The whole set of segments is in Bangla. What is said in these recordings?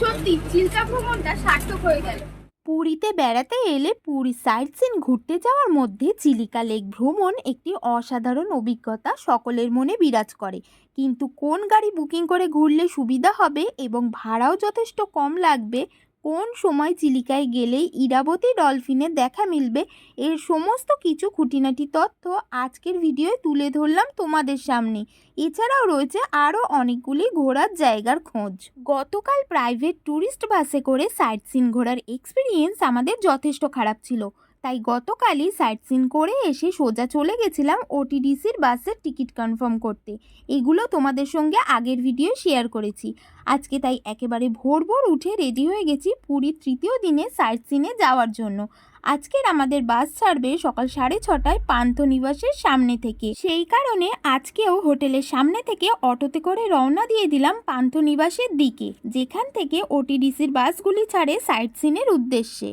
সত্যি চিল্কা ভ্রমণটা সার্থক হয়ে গেল। পুরীতে বেড়াতে এলে পুরী সাইট সিন ঘুরতে যাওয়ার মধ্যে চিলিকা লেক ভ্রমণ একটি অসাধারণ অভিজ্ঞতা সকলের মনে বিরাজ করে। কিন্তু কোন গাড়ি বুকিং করে ঘুরলে সুবিধা হবে এবং ভাড়াও যথেষ্ট কম লাগবে কোন সময় চিলিকায় গেলেই ইরাবতী ডলফিনের দেখা মিলবে? এর সমস্ত কিছু খুঁটিনাটি তথ্য আজকের ভিডিওয় তুলে ধরলাম তোমাদের সামনে। এছাড়াও রয়েছে আরও অনেকগুলি ঘোরার জায়গার খোঁজ। গতকাল প্রাইভেট ট্যুরিস্ট বাসে করে সাইট সিন ঘোরার এক্সপিরিয়েন্স আমাদের যথেষ্ট খারাপ ছিল। তাই গতকালই সাইট সিন করে এসে সোজা চলে গেছিলাম ওটিডিসির বাসের টিকিট কনফার্ম করতে। এগুলো তোমাদের সঙ্গে আগের ভিডিও শেয়ার করেছি। আজকে তাই একেবারে ভোর ভোর উঠে রেডি হয়ে গেছি পুরীর তৃতীয় দিনে সাইট সিনে যাওয়ার জন্য। আজকের আমাদের বাস ছাড়বে সকাল সাড়ে ছটায় পান্থনিবাসের সামনে থেকে। সেই কারণে আজকেও হোটেলের সামনে থেকে অটোতে করে রওনা দিয়ে দিলাম পান্থনিবাসের দিকে, যেখান থেকে ওটিডিসির বাসগুলি ছাড়ে সাইট সিনের উদ্দেশ্যে।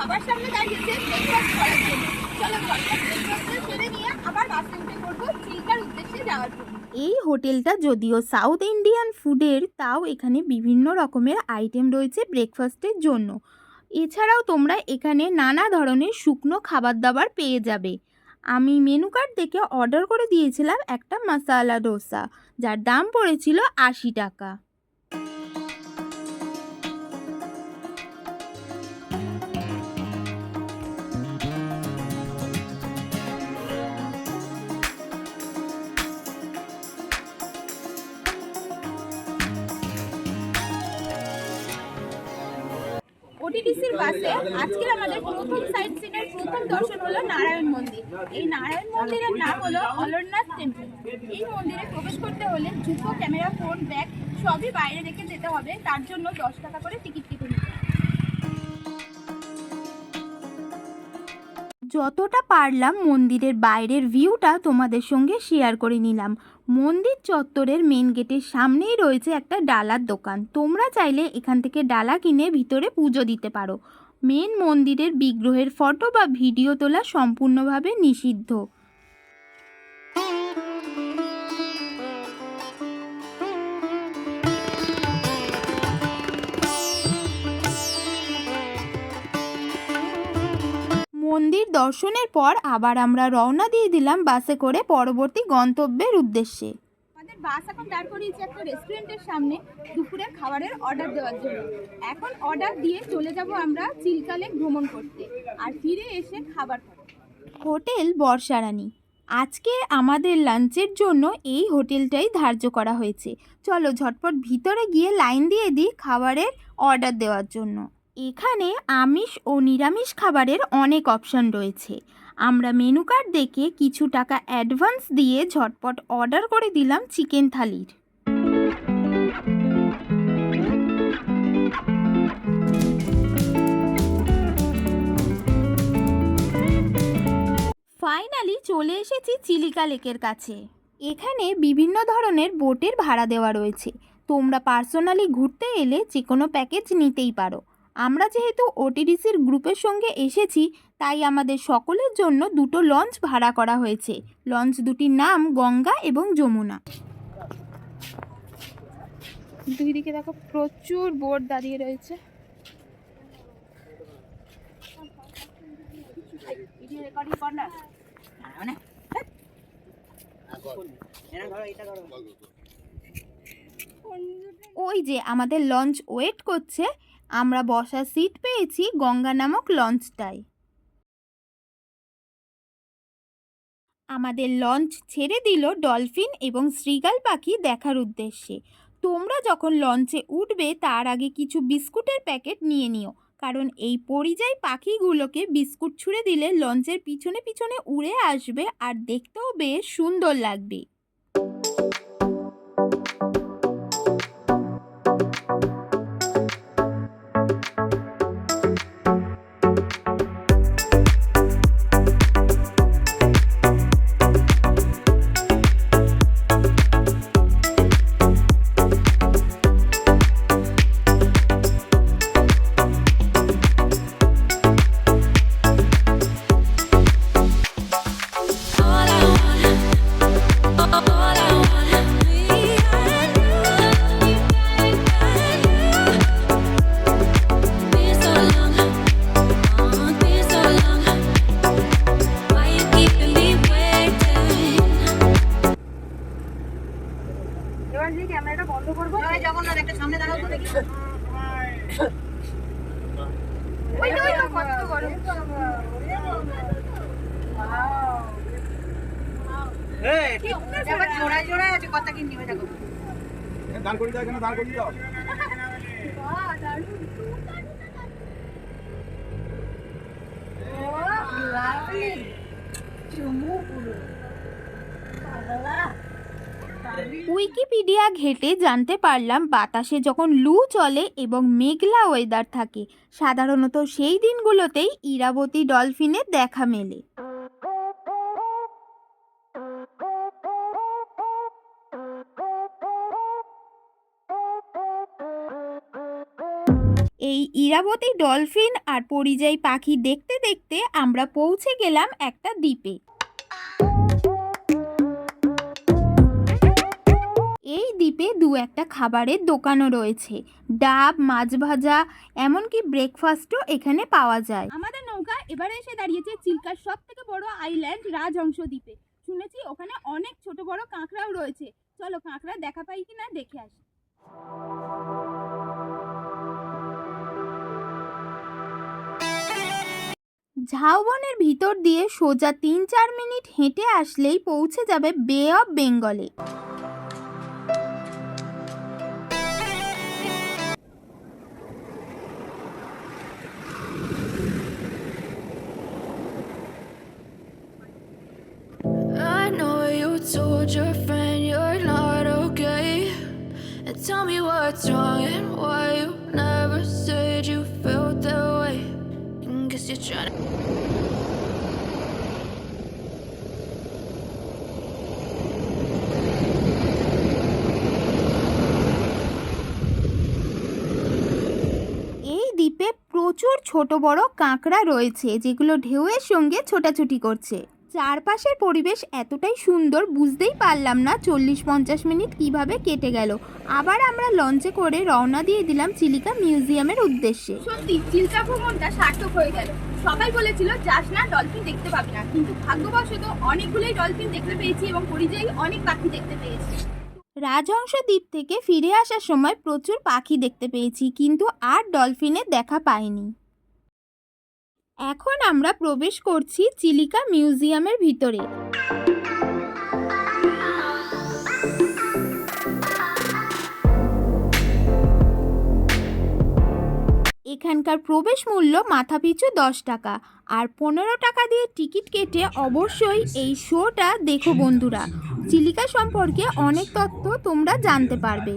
ধাবার সামনে দাঁড়িয়েছে এই হোটেলটা যদিও সাউথ ইন্ডিয়ান ফুডের তাও এখানে বিভিন্ন রকমের আইটেম রয়েছে ব্রেকফাস্টের জন্য। এছাড়াও তোমরা এখানে নানা ধরনের শুকনো খাবার দাবার পেয়ে যাবে। আমি মেনু কার্ড দেখে অর্ডার করে দিয়েছিলাম একটা মশালা ডোসা যার দাম পড়েছিল আশি টাকা। ওটিডিসির বাসে আজকে আমাদের প্রথম সাইট সিনের প্রথম দর্শন হলো নারায়ণ মন্দির। এই নারায়ণ মন্দিরের নাম হলো অলরনাথ টেম্পল এই মন্দিরে প্রবেশ করতে হলে জুতো, ক্যামেরা, ফোন, ব্যাগ সবই বাইরে রেখে যেতে হবে। তার জন্য দশ টাকা করে টিকিট কেটে নিতে যতটা পারলাম মন্দিরের বাইরের ভিউটা তোমাদের সঙ্গে শেয়ার করে নিলাম। মন্দির চত্বরের মেন গেটের সামনেই রয়েছে একটা ডালার দোকান। তোমরা চাইলে এখান থেকে ডালা কিনে ভিতরে পুজো দিতে পারো। মেন মন্দিরের বিগ্রহের ফটো বা ভিডিও তোলা সম্পূর্ণভাবে নিষিদ্ধ। মন্দির দর্শনের পর আবার আমরা রওনা দিয়ে দিলাম বাসে করে পরবর্তী গন্তব্যের উদ্দেশ্যে। আমাদের বাস এখন দাঁড় করিয়েছে একটা রেস্টুরেন্টের সামনে দুপুরের খাবারের অর্ডার দেওয়ার জন্য। এখন অর্ডার দিয়ে চলে যাব আমরা চিল্কা লেক ভ্রমণ করতে আর ফিরে এসে খাবার খাব। হোটেল বর্ষারানী। আজকে আমাদের লাঞ্চের জন্য এই হোটেলটাই ধার্য করা হয়েছে। চলো ঝটপট ভিতরে গিয়ে লাইন দিয়ে দিই খাবারের অর্ডার দেওয়ার জন্য। এখানে আমিষ ও নিরামিষ খাবারের অনেক অপশন রয়েছে। আমরা মেনু কার্ড দেখে কিছু টাকা অ্যাডভান্স দিয়ে ঝটপট অর্ডার করে দিলাম চিকেন থালির। ফাইনালি চলে এসেছি চিলিকা লেকের কাছে। এখানে বিভিন্ন ধরনের বোটের ভাড়া দেওয়া রয়েছে। তোমরা পার্সোনালি ঘুরতে এলে যে কোনো প্যাকেজ নিতেই পারো। আমরা যেহেতু ওটিডিসির গ্রুপের সঙ্গে এসেছি, তাই আমাদের সকলের জন্য দুটো লঞ্চ ভাড়া করা হয়েছে। লঞ্চ দুটির নাম গঙ্গা এবং যমুনা। দুই দিকে দেখো প্রচুর বোর্ড দাঁড়িয়ে রয়েছে। ওই যে আমাদের লঞ্চ ওয়েট করছে আমরা বসার সিট পেয়েছি গঙ্গা নামক লঞ্চটায়। আমাদের লঞ্চ ছেড়ে দিল ডলফিন এবং শ্রীগাল পাখি দেখার উদ্দেশ্যে। তোমরা যখন লঞ্চে উঠবে, তার আগে কিছু বিস্কুটের প্যাকেট নিয়ে নিও, কারণ এই পরিযায়ী পাখিগুলোকে বিস্কুট ছুঁড়ে দিলে লঞ্চের পিছনে পিছনে উড়ে আসবে আর দেখতেও বেশ সুন্দর লাগবে। কথা কিননি ওই দেখো দাঁড় করিয়ে দাও এখানে দাঁড় করিয়ে দাও। উইকিপিডিয়া ঘেটে জানতে পারলাম বাতাসে যখন লু চলে এবং মেঘলা ওয়েদার থাকে সাধারণত সেই দিনগুলোতেই ইরাবতী ডলফিনের দেখা মেলে। ইরাবতী ডলফিন আর পরিযায়ী পাখি দেখতে দেখতে আমরা পৌঁছে গেলাম একটা দ্বীপে। এই দ্বীপে দু একটা খাবারের দোকানও রয়েছে। ডাব, মাছ ভাজা, এমনকি ব্রেকফাস্টও এখানে পাওয়া যায়। আমাদের নৌকা এবারে এসে দাঁড়িয়েছে চিল্কার সব থেকে বড় আইল্যান্ড রাজহংস দ্বীপে। শুনেছি ওখানে অনেক ছোট বড় কাঁকড়াও রয়েছে। চলো কাঁকড়া দেখা পাই কিনা দেখে আসি। ঝাউবনের ভিতর দিয়ে সোজা তিন চার মিনিট হেঁটে আসলেই পৌঁছে যাবে বে অফ বেঙ্গলে told your friend you're not okay. And tell me what's wrong and why you You're এই দ্বীপে প্রচুর ছোট বড় কাঁকড়া রয়েছে যেগুলো ঢেউয়ের সঙ্গে ছোটাছুটি করছে। চারপাশের পরিবেশ এতটাই সুন্দর বুঝতেই পারলাম না চল্লিশ পঞ্চাশ মিনিট কীভাবে কেটে গেল। আবার আমরা লঞ্চে করে রওনা দিয়ে দিলাম চিলিকা মিউজিয়ামের উদ্দেশ্যে। সত্যি চিল্কা ভ্রমণটা সার্থক হয়ে গেল। সবাই বলেছিল যাস না ডলফিন দেখতে পাবি না। কিন্তু ভাগ্যবশত অনেকগুলোই ডলফিন দেখতে পেয়েছি এবং পরিযায়ী অনেক পাখি দেখতে পেয়েছি। রাজহংস দ্বীপ থেকে ফিরে আসার সময় প্রচুর পাখি দেখতে পেয়েছি কিন্তু আর ডলফিনের দেখা পাইনি। এখন আমরা প্রবেশ করছি চিলিকা মিউজিয়ামের ভিতরে। এখানকার প্রবেশ মূল্য মাথাপিছু দশ টাকা, আর পনেরো টাকা দিয়ে টিকিট কেটে অবশ্যই এই শোটা দেখো বন্ধুরা। চিলিকা সম্পর্কে অনেক তথ্য তোমরা জানতে পারবে।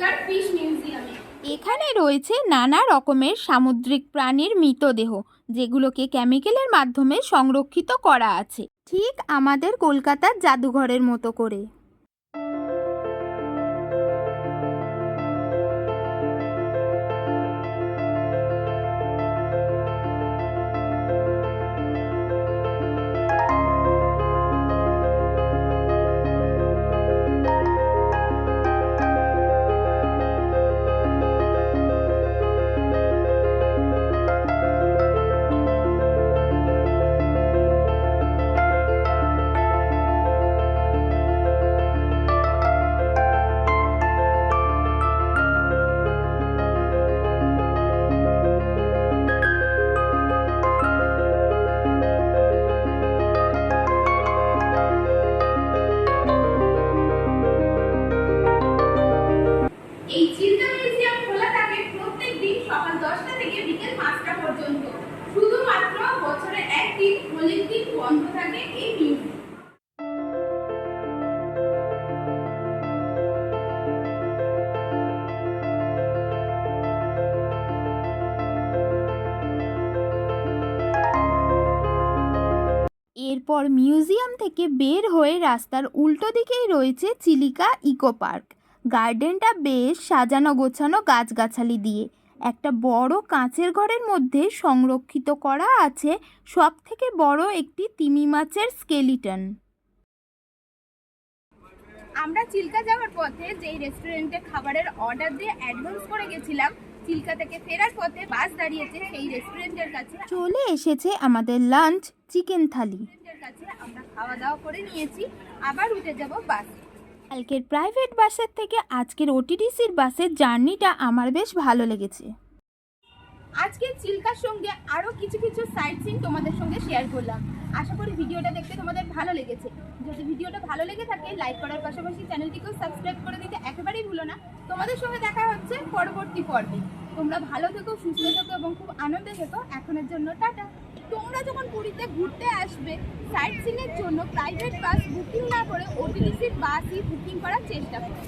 ফিশ মিউজিয়ামে এখানে রয়েছে নানা রকমের সামুদ্রিক প্রাণীর মৃতদেহ, যেগুলোকে কেমিক্যালের মাধ্যমে সংরক্ষিত করা আছে। ঠিক আমাদের কলকাতার জাদুঘরের মতো করে। এরপর মিউজিয়াম থেকে বের হয়ে রাস্তার উল্টো দিকেই রয়েছে চিলিকা ইকো পার্ক। গার্ডেনটা বেশ সাজানো গোছানো গাছগাছালি দিয়ে। একটা বড় কাঁচের ঘরের মধ্যে সংরক্ষিত করা আছে সব থেকে বড় একটি তিমি মাছের স্কেলিটন। আমরা চিল্কা যাওয়ার পথে যেই রেস্টুরেন্টে খাবারের অর্ডার দিয়ে অ্যাডভান্স করে গেছিলাম চিল্কা থেকে ফেরার পথে বাস দাঁড়িয়েছে সেই রেস্টুরেন্টের কাছে। চলে এসেছে আমাদের লাঞ্চ চিকেন থালি। কাছে আমরা খাওয়া দাওয়া করে নিয়েছি। আবার উঠে যাব বাস কালকের প্রাইভেট বাসের থেকে আজকের ওটিডিসির বাসের জার্নিটা আমার বেশ ভালো লেগেছে। আজকে চিল্কার সঙ্গে আরও কিছু কিছু সাইট সিন তোমাদের সঙ্গে শেয়ার করলাম। আশা করি ভিডিওটা দেখতে তোমাদের ভালো লেগেছে। যদি ভিডিওটা ভালো লেগে থাকে লাইক করার পাশাপাশি চ্যানেলটিকেও সাবস্ক্রাইব করে দিতে একেবারেই ভুলো না। তোমাদের সঙ্গে দেখা হচ্ছে পরবর্তী পর্বে। তোমরা ভালো থেকো সুস্থ থেকো এবং খুব আনন্দে থেকো। এখনের জন্য টাটা। তোমরা যখন পুরীতে ঘুরতে আসবে সাইট সিনের জন্য প্রাইভেট বাস বুকিং না করে ওটিডিসির বাসই বুকিং করার চেষ্টা করো।